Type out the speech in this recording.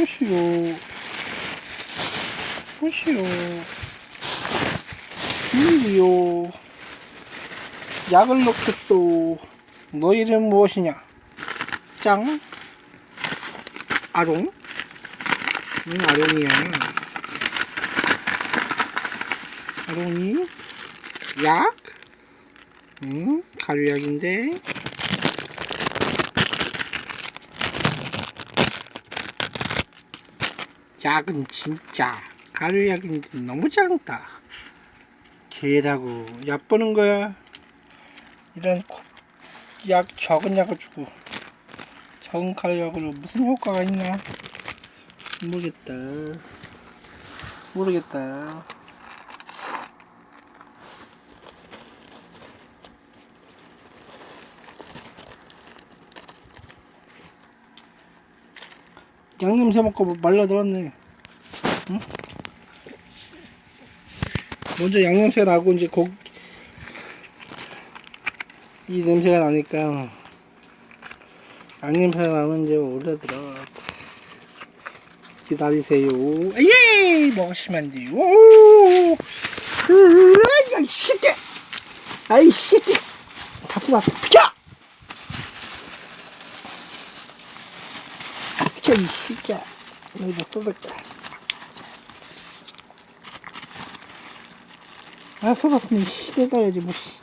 보시오. 보시오. 이리요. 약을 넣겠소. 너 이름 무엇이냐? 짱? 아롱? 응, 아롱이야. 아롱이? 약? 응, 가루약인데. 약은 진짜 가루약인데 너무 작다. 개라고 약 보는 거야. 이런 코- 약 적은 약을 주고 적은 가루약으로 무슨 효과가 있나? 모르겠다. 모르겠다. 양냄새 먹고 말라들었네. 응? 먼저 양냄새 나고 이제 고, 이 냄새가 나니까 양냄새가 나면 이제 올라들어. 기다리세요. 예! 먹으시면 안 돼요. 오! 아이, 새끼! 아이, 새끼! 다 쏟았어. 비 켜! 비켜, 이 새끼야. 여기다 쏟을까. 아, 쏟았으면 시대다 야지, 뭐, 씨.